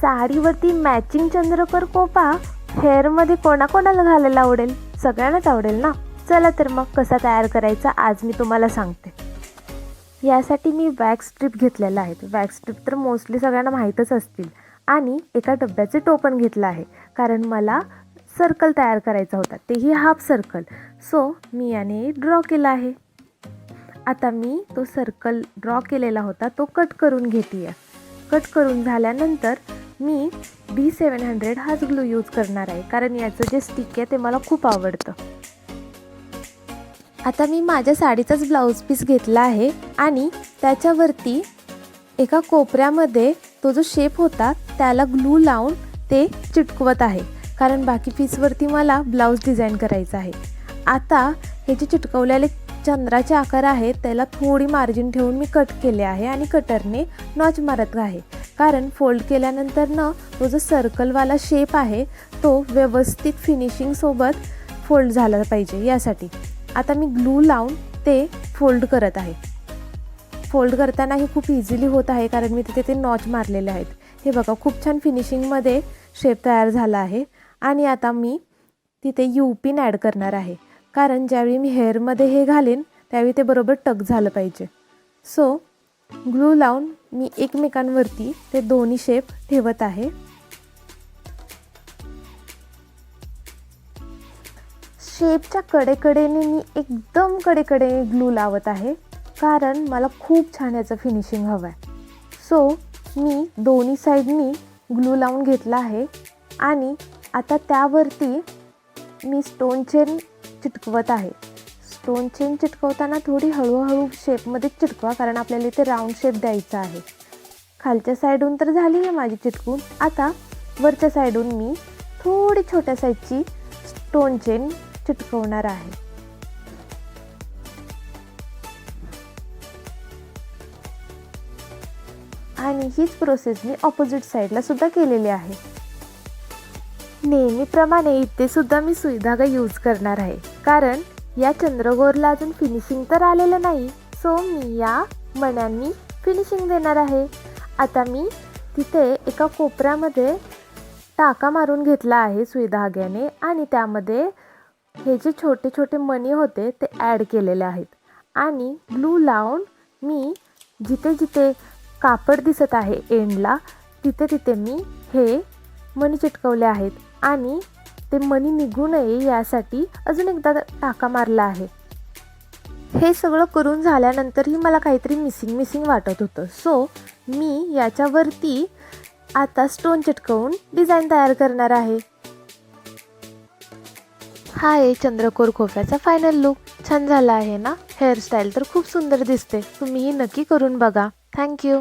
साडीवरती matching चंद्रकर Copa हेअरमध्ये कोणाकोणाला घालायला आवडेल? सगळ्यांनाच आवडेल ना? चला तर मग कसा तयार करायचा आज मी तुम्हाला सांगते. यासाठी मी वॅक्स स्ट्रीप घेतलेला आहे. वॅक्स स्ट्रीप तर मोस्टली सगळ्यांना माहीतच असतील. आणि एका डब्याचे टोपण घेतलं आहे. कारण मला सर्कल तयार करायचा होता. तेही हाफ सर्कल सो मी याने ड्रॉ केला आहे. आता मी तो सर्कल ड्रॉ केलेला होता. तो कट करून घेते आहे कट करून झाल्यानंतर मी बी सेवन हंड्रेड हाच ग्लू यूज करणार आहे. कारण याचं जे स्टिक आहे ते मला खूप आवडतं. आता मी माझ्या साडीचाच ब्लाऊज पीस घेतला आहे आणि त्याच्यावरती एका कोपऱ्यामध्ये तो जो शेप होता त्याला ग्लू लावून ते चिटकवत आहे. कारण बाकी पीसवरती मला ब्लाऊज डिझाईन करायचा आहे. आता हे जे चिटकवलेले चंद्राचे आकार आहेत त्याला थोडी मार्जिन ठेवून मी कट केले आहे आणि कटरने नॉच मारत आहे. कारण फोल्ड केल्यानंतर न तो जो सर्कलवाला शेप आहे तो व्यवस्थित फिनिशिंगसोबत फोल्ड झाला पाहिजे यासाठी. आता मी ग्लू लावून ते फोल्ड करत आहे. फोल्ड करताना हे खूप इझिली होत आहे कारण मी तिथे ते नॉच मारलेले आहेत. हे बघा खूप छान फिनिशिंगमध्ये शेप तयार झाला आहे. आणि आता मी तिथे यू पिन ॲड करणार आहे. कारण ज्यावेळी मी हेअरमध्ये हे घालेन त्यावेळी ते बरोबर टक झालं पाहिजे. सो ग्लू लावून मी एकमेकांवरती ते दोन्ही शेप ठेवत आहे. शेपच्या कडेकडेने मी एकदम कडेकडेने ग्लू लावत आहे कारण मला खूप छान याचं फिनिशिंग हवं आहे सो मी दोन्ही साईडनी ग्लू लावून घेतला आहे आणि आता त्यावरती मी स्टोन चेन चिटकवत आहे. स्टोन चेन चिटकवताना थोडी हळूहळू शेपमध्ये चिटकवा कारण आपल्याला इथे राऊंड शेप द्यायचा आहे. खालच्या साईडून तर झाली आहे माझी चिटकून. आता वरच्या साईडून मी थोडी छोट्या साईजची स्टोन चेन चिटकवणार आहे. आणि हीच प्रोसेस मी ऑपोजिट साईडला सुद्धा केलेली आहे. नेहमीप्रमाणे इथे सुद्धा मी सुईधागा यूज करणार आहे. कारण या चंद्रगोरला अजून फिनिशिंग तर आलेलं नाही. सो मी या मण्यांनी फिनिशिंग देणार आहे. आता मी तिथे एका कोपऱ्यामध्ये टाका मारून घेतला आहे सुईधाग्याने आणि त्यामध्ये हे जे छोटे छोटे मणी होते ते ॲड केलेले आहेत. आणि ग्लू लावून मी जिथे जिथे कापड दिसत आहे एंडला तिथे तिथे मी हे मणी चिटकवले आहेत. आणि ते मनी निघू नये यासाठी अजून एकदा टाका मारला आहे. हे सगळं करून झाल्यानंतरही मला काहीतरी मिसिंग मिसिंग वाटत होतं. सो मी याच्यावरती आता स्टोन चिटकवून डिझाईन तयार करणार आहे. हा आहे चंद्रकोर खोफ्याचा फायनल लुक छान झाला आहे ना? हेअरस्टाईल तर खूप सुंदर दिसते. तुम्हीही नक्की करून बघा. थँक्यू